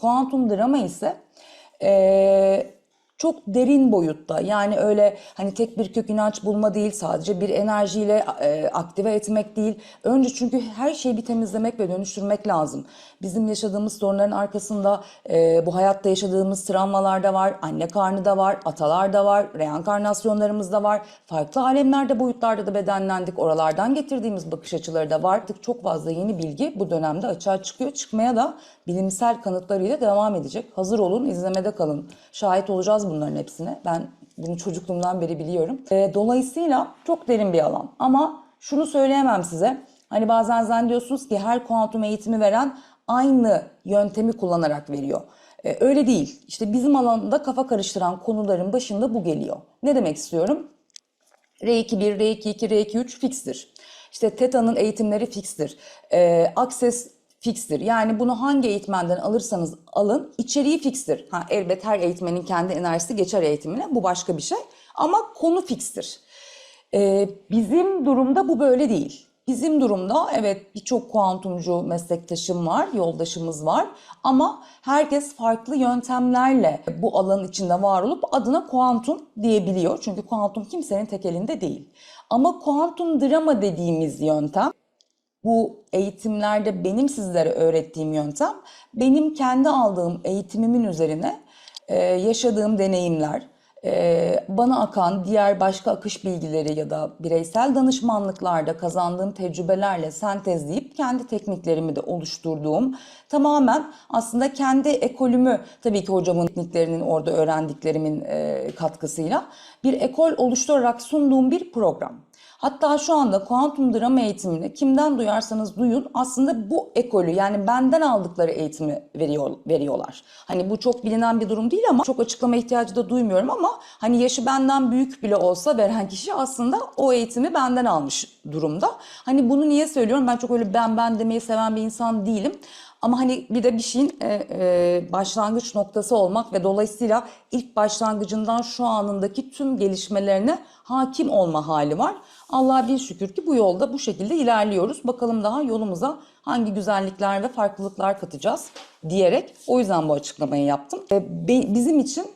Kuantum drama ise eee, çok derin boyutta yani öyle hani tek bir kök inanç bulma değil sadece bir enerjiyle e, aktive etmek değil. Önce çünkü her şeyi bir temizlemek ve dönüştürmek lazım. Bizim yaşadığımız sorunların arkasında e, bu hayatta yaşadığımız travmalar da var, anne karnı da var, atalar da var, reenkarnasyonlarımız da var. Farklı alemlerde boyutlarda da bedenlendik. Oralardan getirdiğimiz bakış açıları da var. Artık çok fazla yeni bilgi bu dönemde açığa çıkıyor. Çıkmaya da bilimsel kanıtlarıyla devam edecek. Hazır olun, izlemede kalın. Şahit olacağız bunların hepsine. Ben bunu çocukluğumdan beri biliyorum. E, dolayısıyla çok derin bir alan. Ama şunu söyleyemem size. Hani bazen zannediyorsunuz ki her kuantum eğitimi veren aynı yöntemi kullanarak veriyor. E, öyle değil. İşte bizim alanda kafa karıştıran konuların başında bu geliyor. Ne demek istiyorum? R2 1, R2 2, R2 3 fikstir. İşte TETA'nın eğitimleri fikstir. E, Access fikstir. Yani bunu hangi eğitmenden alırsanız alın içeriği fikstir. Ha, elbet her eğitmenin kendi enerjisi geçer eğitimine bu başka bir şey. Ama konu fikstir. E, bizim durumda bu böyle değil. Bizim durumda evet birçok kuantumcu meslektaşım var, yoldaşımız var ama herkes farklı yöntemlerle bu alanın içinde var olup adına kuantum diyebiliyor. Çünkü kuantum kimsenin tek elinde değil. Ama kuantum drama dediğimiz yöntem bu eğitimlerde benim sizlere öğrettiğim yöntem benim kendi aldığım eğitimimin üzerine e, yaşadığım deneyimler, e, bana akan diğer başka akış bilgileri ya da bireysel danışmanlıklarda kazandığım tecrübelerle sentezleyip kendi tekniklerimi de oluşturduğum tamamen aslında kendi ekolümü tabii ki hocamın tekniklerinin orada öğrendiklerimin e, katkısıyla bir ekol oluşturarak sunduğum bir program. Hatta şu anda kuantum drama eğitimini kimden duyarsanız duyun aslında bu ekolü yani benden aldıkları eğitimi veriyor, veriyorlar. Hani bu çok bilinen bir durum değil ama çok açıklama ihtiyacı da duymuyorum ama hani yaşı benden büyük bile olsa veren kişi aslında o eğitimi benden almış durumda. Hani bunu niye söylüyorum? Ben çok öyle ben ben demeyi seven bir insan değilim. Ama hani bir de bir şeyin e, e, başlangıç noktası olmak ve dolayısıyla ilk başlangıcından şu anındaki tüm gelişmelerine hakim olma hali var. Allah'a bir şükür ki bu yolda bu şekilde ilerliyoruz. Bakalım daha yolumuza hangi güzellikler ve farklılıklar katacağız diyerek o yüzden bu açıklamayı yaptım. E, bizim için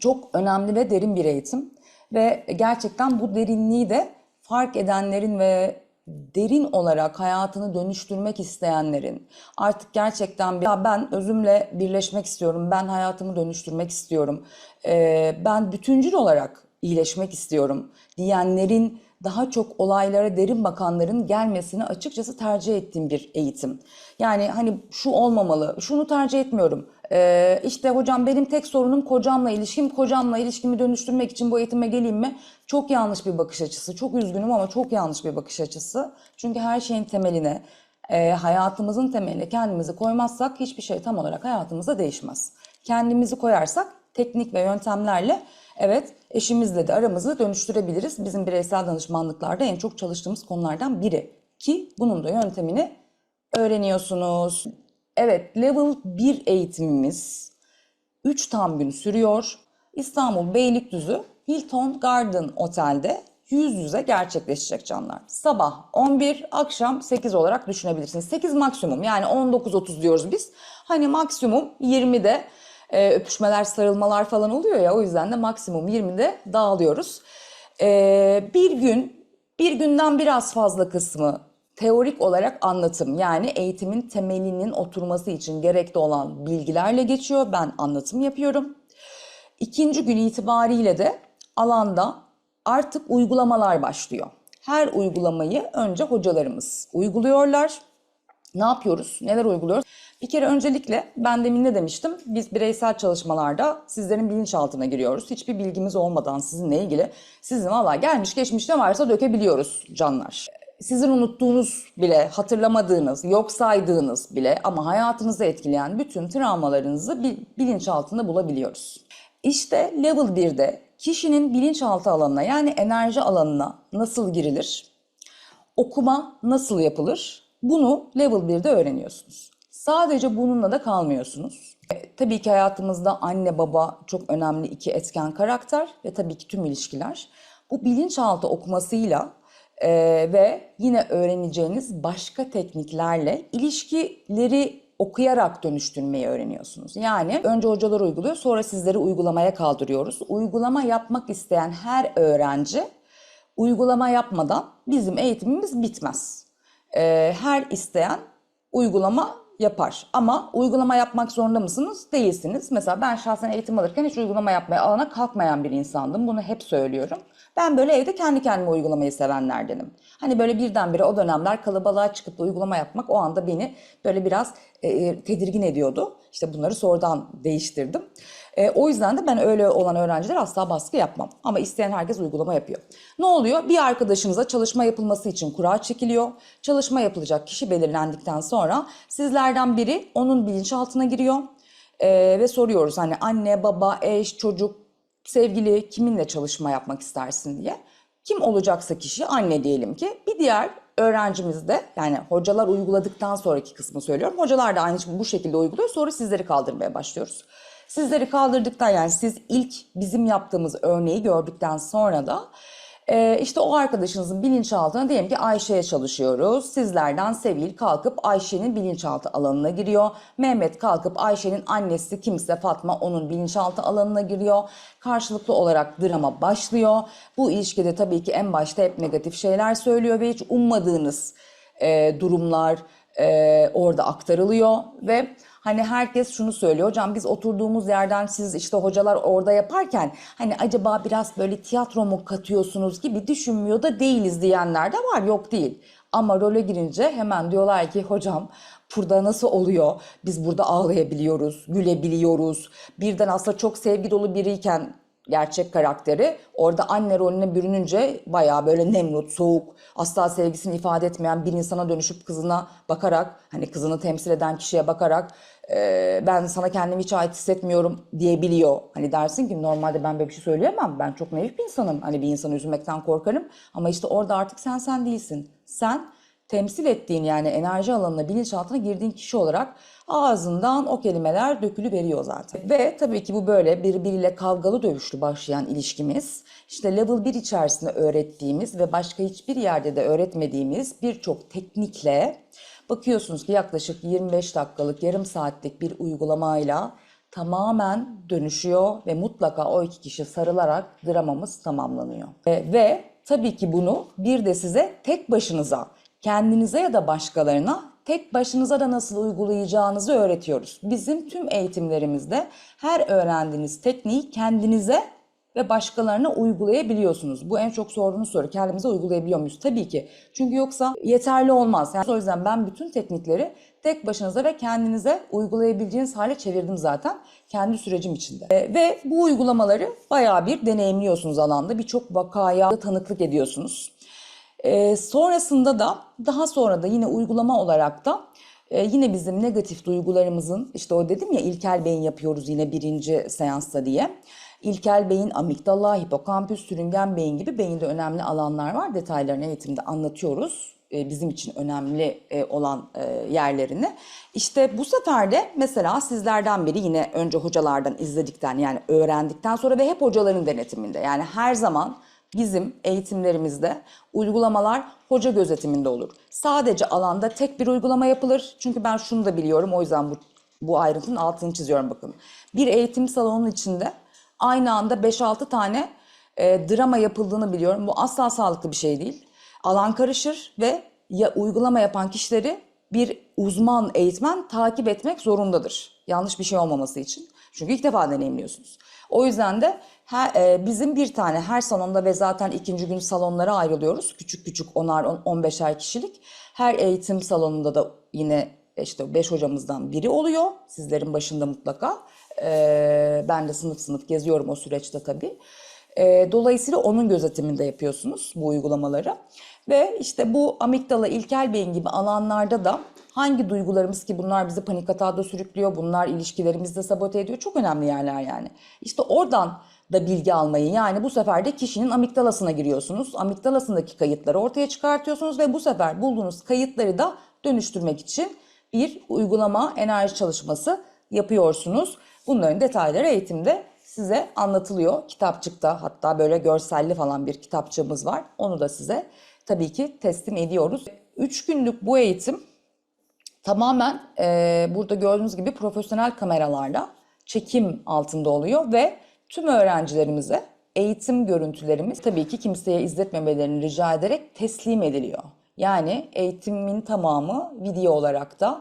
çok önemli ve derin bir eğitim ve gerçekten bu derinliği de fark edenlerin ve derin olarak hayatını dönüştürmek isteyenlerin artık gerçekten "Ya ben özümle birleşmek istiyorum, ben hayatımı dönüştürmek istiyorum, ee, ben bütüncül olarak iyileşmek istiyorum diyenlerin daha çok olaylara derin bakanların gelmesini açıkçası tercih ettiğim bir eğitim. Yani hani şu olmamalı, şunu tercih etmiyorum. Ee, işte hocam benim tek sorunum kocamla ilişkim, kocamla ilişkimi dönüştürmek için bu eğitime geleyim mi? Çok yanlış bir bakış açısı. Çok üzgünüm ama çok yanlış bir bakış açısı. Çünkü her şeyin temeline, e, hayatımızın temeline kendimizi koymazsak hiçbir şey tam olarak hayatımızda değişmez. Kendimizi koyarsak teknik ve yöntemlerle evet eşimizle de aramızı dönüştürebiliriz. Bizim bireysel danışmanlıklarda en çok çalıştığımız konulardan biri. Ki bunun da yöntemini öğreniyorsunuz. Evet level 1 eğitimimiz 3 tam gün sürüyor. İstanbul Beylikdüzü Hilton Garden Otel'de yüz yüze gerçekleşecek canlar. Sabah 11, akşam 8 olarak düşünebilirsiniz. 8 maksimum yani 19.30 diyoruz biz. Hani maksimum 20'de e, öpüşmeler, sarılmalar falan oluyor ya o yüzden de maksimum 20'de dağılıyoruz. E, bir gün, bir günden biraz fazla kısmı teorik olarak anlatım yani eğitimin temelinin oturması için gerekli olan bilgilerle geçiyor. Ben anlatım yapıyorum. İkinci gün itibariyle de alanda artık uygulamalar başlıyor. Her uygulamayı önce hocalarımız uyguluyorlar. Ne yapıyoruz? Neler uyguluyoruz? Bir kere öncelikle ben demin ne demiştim? Biz bireysel çalışmalarda sizlerin bilinçaltına giriyoruz. Hiçbir bilgimiz olmadan sizinle ilgili sizin valla gelmiş geçmiş ne varsa dökebiliyoruz canlar. Sizin unuttuğunuz bile, hatırlamadığınız, yok saydığınız bile ama hayatınızı etkileyen bütün travmalarınızı bil- bilinçaltında bulabiliyoruz. İşte level 1'de kişinin bilinçaltı alanına yani enerji alanına nasıl girilir? Okuma nasıl yapılır? Bunu level 1'de öğreniyorsunuz. Sadece bununla da kalmıyorsunuz. E, tabii ki hayatımızda anne baba çok önemli iki etken karakter ve tabii ki tüm ilişkiler. Bu bilinçaltı okumasıyla e, ve yine öğreneceğiniz başka tekniklerle ilişkileri okuyarak dönüştürmeyi öğreniyorsunuz. Yani önce hocalar uyguluyor sonra sizleri uygulamaya kaldırıyoruz. Uygulama yapmak isteyen her öğrenci uygulama yapmadan bizim eğitimimiz bitmez. Ee, her isteyen uygulama yapar. Ama uygulama yapmak zorunda mısınız? Değilsiniz. Mesela ben şahsen eğitim alırken hiç uygulama yapmaya alana kalkmayan bir insandım. Bunu hep söylüyorum. Ben böyle evde kendi kendime uygulamayı sevenlerdenim. Hani böyle birdenbire o dönemler kalabalığa çıkıp da uygulama yapmak o anda beni böyle biraz e, tedirgin ediyordu. İşte bunları sonradan değiştirdim. E, o yüzden de ben öyle olan öğrenciler asla baskı yapmam. Ama isteyen herkes uygulama yapıyor. Ne oluyor? Bir arkadaşınıza çalışma yapılması için kura çekiliyor. Çalışma yapılacak kişi belirlendikten sonra sizlerden biri onun bilinçaltına giriyor. E, ve soruyoruz hani anne, baba, eş, çocuk, sevgili kiminle çalışma yapmak istersin diye. Kim olacaksa kişi anne diyelim ki bir diğer öğrencimiz de yani hocalar uyguladıktan sonraki kısmı söylüyorum. Hocalar da aynı bu şekilde uyguluyor. Sonra sizleri kaldırmaya başlıyoruz. Sizleri kaldırdıktan yani siz ilk bizim yaptığımız örneği gördükten sonra da e, işte o arkadaşınızın bilinçaltına diyelim ki Ayşe'ye çalışıyoruz. Sizlerden Sevil kalkıp Ayşe'nin bilinçaltı alanına giriyor. Mehmet kalkıp Ayşe'nin annesi kimse Fatma onun bilinçaltı alanına giriyor. Karşılıklı olarak drama başlıyor. Bu ilişkide tabii ki en başta hep negatif şeyler söylüyor ve hiç ummadığınız e, durumlar e, orada aktarılıyor ve hani herkes şunu söylüyor hocam biz oturduğumuz yerden siz işte hocalar orada yaparken hani acaba biraz böyle tiyatro mu katıyorsunuz gibi düşünmüyor da değiliz diyenler de var yok değil. Ama role girince hemen diyorlar ki hocam burada nasıl oluyor? Biz burada ağlayabiliyoruz, gülebiliyoruz. Birden aslında çok sevgi dolu biriyken gerçek karakteri orada anne rolüne bürününce bayağı böyle nemrut, soğuk, asla sevgisini ifade etmeyen bir insana dönüşüp kızına bakarak hani kızını temsil eden kişiye bakarak "Ee, ben sana kendimi hiç ait hissetmiyorum diyebiliyor. Hani dersin ki normalde ben böyle bir şey söyleyemem. Ben çok naif bir insanım. Hani bir insanı üzmekten korkarım. Ama işte orada artık sen sen değilsin. Sen temsil ettiğin yani enerji alanına, bilinçaltına girdiğin kişi olarak ağzından o kelimeler dökülü veriyor zaten. Ve tabii ki bu böyle birbiriyle kavgalı dövüşlü başlayan ilişkimiz işte level 1 içerisinde öğrettiğimiz ve başka hiçbir yerde de öğretmediğimiz birçok teknikle bakıyorsunuz ki yaklaşık 25 dakikalık, yarım saatlik bir uygulamayla tamamen dönüşüyor ve mutlaka o iki kişi sarılarak dramamız tamamlanıyor. E, ve tabii ki bunu bir de size tek başınıza, kendinize ya da başkalarına tek başınıza da nasıl uygulayacağınızı öğretiyoruz. Bizim tüm eğitimlerimizde her öğrendiğiniz tekniği kendinize ve başkalarına uygulayabiliyorsunuz. Bu en çok sorduğunuz soru. Kendimize uygulayabiliyor muyuz? Tabii ki. Çünkü yoksa yeterli olmaz. Yani o yüzden ben bütün teknikleri tek başınıza ve kendinize uygulayabileceğiniz hale çevirdim zaten kendi sürecim içinde. E, ve bu uygulamaları bayağı bir deneyimliyorsunuz alanda. Birçok vakaya tanıklık ediyorsunuz. E, sonrasında da daha sonra da yine uygulama olarak da e, yine bizim negatif duygularımızın işte o dedim ya ilkel beyin yapıyoruz yine birinci seansta diye. İlkel beyin, amigdala, hipokampüs, sürüngen beyin gibi beyinde önemli alanlar var. Detaylarını eğitimde anlatıyoruz. E, bizim için önemli e, olan e, yerlerini. İşte bu sefer de mesela sizlerden biri yine önce hocalardan izledikten yani öğrendikten sonra ve hep hocaların denetiminde. Yani her zaman bizim eğitimlerimizde uygulamalar hoca gözetiminde olur. Sadece alanda tek bir uygulama yapılır. Çünkü ben şunu da biliyorum o yüzden bu, bu ayrıntının altını çiziyorum bakın. Bir eğitim salonunun içinde aynı anda 5-6 tane e, drama yapıldığını biliyorum. Bu asla sağlıklı bir şey değil. Alan karışır ve ya uygulama yapan kişileri bir uzman eğitmen takip etmek zorundadır. Yanlış bir şey olmaması için. Çünkü ilk defa deneyimliyorsunuz. O yüzden de her, e, bizim bir tane her salonda ve zaten ikinci gün salonlara ayrılıyoruz. Küçük küçük onar, on, 15'er kişilik. Her eğitim salonunda da yine işte 5 hocamızdan biri oluyor. Sizlerin başında mutlaka. E, ben de sınıf sınıf geziyorum o süreçte tabii. E, dolayısıyla onun gözetiminde yapıyorsunuz bu uygulamaları. Ve işte bu amigdala, ilkel beyin gibi alanlarda da hangi duygularımız ki bunlar bizi panik atağa da sürüklüyor, bunlar ilişkilerimizi de sabote ediyor. Çok önemli yerler yani. İşte oradan da bilgi almayı yani bu sefer de kişinin amigdalasına giriyorsunuz. Amigdalasındaki kayıtları ortaya çıkartıyorsunuz ve bu sefer bulduğunuz kayıtları da dönüştürmek için bir uygulama enerji çalışması yapıyorsunuz. Bunların detayları eğitimde size anlatılıyor. Kitapçıkta hatta böyle görselli falan bir kitapçığımız var. Onu da size tabii ki teslim ediyoruz. 3 günlük bu eğitim Tamamen e, burada gördüğünüz gibi profesyonel kameralarla çekim altında oluyor ve tüm öğrencilerimize eğitim görüntülerimiz tabii ki kimseye izletmemelerini rica ederek teslim ediliyor. Yani eğitimin tamamı video olarak da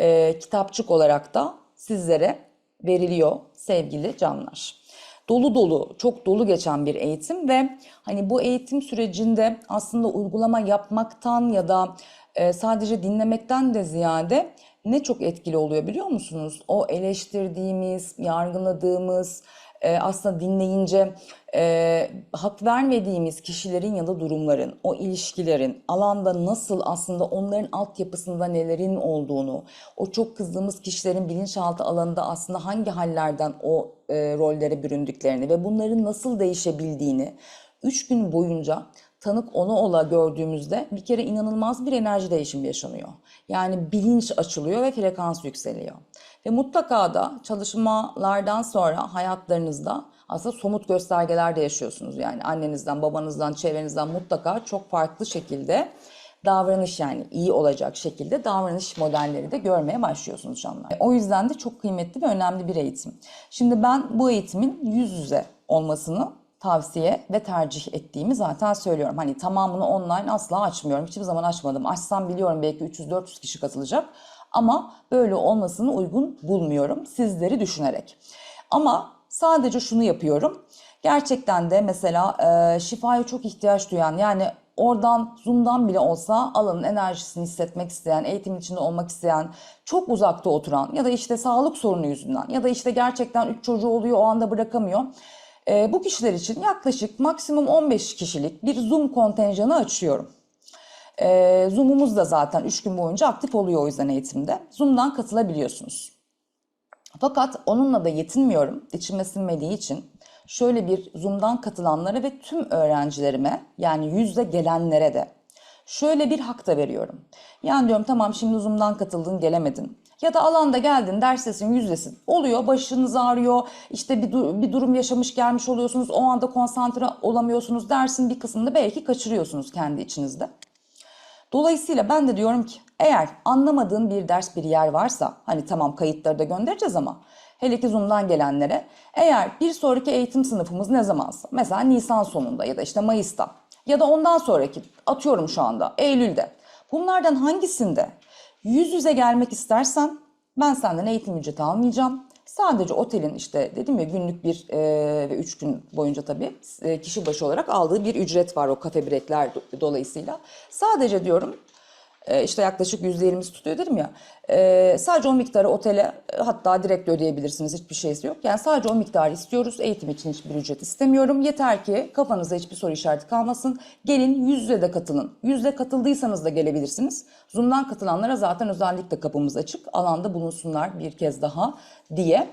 e, kitapçık olarak da sizlere veriliyor sevgili canlar. Dolu dolu, çok dolu geçen bir eğitim ve hani bu eğitim sürecinde aslında uygulama yapmaktan ya da e, sadece dinlemekten de ziyade ne çok etkili oluyor biliyor musunuz? O eleştirdiğimiz, yargıladığımız, e, aslında dinleyince e, hak vermediğimiz kişilerin ya da durumların, o ilişkilerin alanda nasıl aslında onların altyapısında nelerin olduğunu, o çok kızdığımız kişilerin bilinçaltı alanında aslında hangi hallerden o e, rollere büründüklerini ve bunların nasıl değişebildiğini 3 gün boyunca tanık onu ola gördüğümüzde bir kere inanılmaz bir enerji değişimi yaşanıyor. Yani bilinç açılıyor ve frekans yükseliyor. Ve mutlaka da çalışmalardan sonra hayatlarınızda aslında somut göstergeler de yaşıyorsunuz. Yani annenizden, babanızdan, çevrenizden mutlaka çok farklı şekilde davranış yani iyi olacak şekilde davranış modelleri de görmeye başlıyorsunuz canlar. O yüzden de çok kıymetli ve önemli bir eğitim. Şimdi ben bu eğitimin yüz yüze olmasını tavsiye ve tercih ettiğimi zaten söylüyorum. Hani tamamını online asla açmıyorum. Hiçbir zaman açmadım. Açsam biliyorum belki 300-400 kişi katılacak. Ama böyle olmasını uygun bulmuyorum sizleri düşünerek. Ama sadece şunu yapıyorum. Gerçekten de mesela e, şifaya çok ihtiyaç duyan yani oradan Zoom'dan bile olsa alanın enerjisini hissetmek isteyen, eğitimin içinde olmak isteyen, çok uzakta oturan ya da işte sağlık sorunu yüzünden ya da işte gerçekten 3 çocuğu oluyor o anda bırakamıyor. E, bu kişiler için yaklaşık maksimum 15 kişilik bir Zoom kontenjanı açıyorum. E, Zoom'umuz da zaten 3 gün boyunca aktif oluyor o yüzden eğitimde. Zoom'dan katılabiliyorsunuz. Fakat onunla da yetinmiyorum. İçime sinmediği için şöyle bir Zoom'dan katılanlara ve tüm öğrencilerime yani yüzde gelenlere de şöyle bir hak da veriyorum. Yani diyorum tamam şimdi Zoom'dan katıldın gelemedin. Ya da alanda geldin derstesin yüzdesin. Oluyor başınız ağrıyor işte bir, dur- bir durum yaşamış gelmiş oluyorsunuz. O anda konsantre olamıyorsunuz dersin bir kısmını belki kaçırıyorsunuz kendi içinizde. Dolayısıyla ben de diyorum ki eğer anlamadığın bir ders bir yer varsa hani tamam kayıtları da göndereceğiz ama hele ki Zoom'dan gelenlere eğer bir sonraki eğitim sınıfımız ne zamansa mesela Nisan sonunda ya da işte Mayıs'ta ya da ondan sonraki atıyorum şu anda Eylül'de bunlardan hangisinde yüz yüze gelmek istersen ben senden eğitim ücreti almayacağım. Sadece otelin işte dedim ya günlük bir e, ve üç gün boyunca tabii e, kişi başı olarak aldığı bir ücret var o kafe brekler do- dolayısıyla. Sadece diyorum e, işte yaklaşık %20'si tutuyor dedim ya. E, sadece o miktarı otele e, hatta direkt ödeyebilirsiniz hiçbir şeysi yok. Yani sadece o miktarı istiyoruz. Eğitim için hiçbir ücret istemiyorum. Yeter ki kafanızda hiçbir soru işareti kalmasın. Gelin yüz yüze de katılın. Yüzde katıldıysanız da gelebilirsiniz. Zoom'dan katılanlara zaten özellikle kapımız açık. Alanda bulunsunlar bir kez daha diye.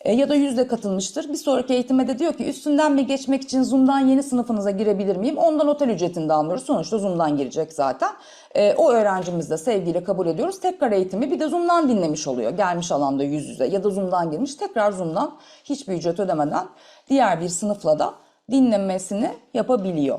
E, ya da yüzde katılmıştır. Bir sonraki eğitime de diyor ki üstünden bir geçmek için Zoom'dan yeni sınıfınıza girebilir miyim? Ondan otel ücretini de almıyoruz. Sonuçta Zoom'dan girecek zaten. E, o öğrencimiz de sevgiyle kabul ediyoruz. Tekrar eğitimi bir de Zoom'dan dinlemiş oluyor. Gelmiş alanda yüz yüze ya da Zoom'dan girmiş. Tekrar Zoom'dan hiçbir ücret ödemeden diğer bir sınıfla da dinlemesini yapabiliyor.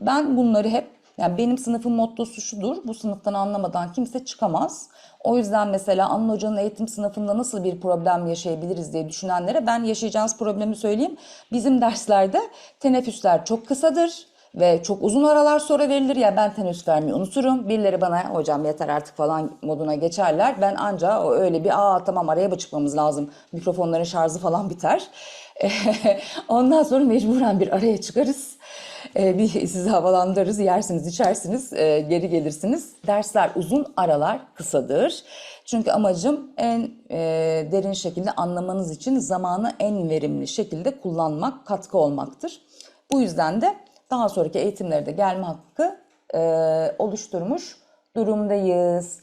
Ben bunları hep yani benim sınıfın mottosu şudur. Bu sınıftan anlamadan kimse çıkamaz. O yüzden mesela Anıl Hoca'nın eğitim sınıfında nasıl bir problem yaşayabiliriz diye düşünenlere ben yaşayacağınız problemi söyleyeyim. Bizim derslerde teneffüsler çok kısadır ve çok uzun aralar sonra verilir ya ben teneffüs vermeyi unuturum. Birileri bana hocam yeter artık falan moduna geçerler. Ben anca öyle bir aa tamam araya mı çıkmamız lazım mikrofonların şarjı falan biter. Ondan sonra mecburen bir araya çıkarız. Ee, bir sizi havalandırırız, yersiniz, içersiniz, e, geri gelirsiniz. Dersler uzun, aralar kısadır. Çünkü amacım en e, derin şekilde anlamanız için zamanı en verimli şekilde kullanmak, katkı olmaktır. Bu yüzden de daha sonraki eğitimlere de gelme hakkı e, oluşturmuş durumdayız.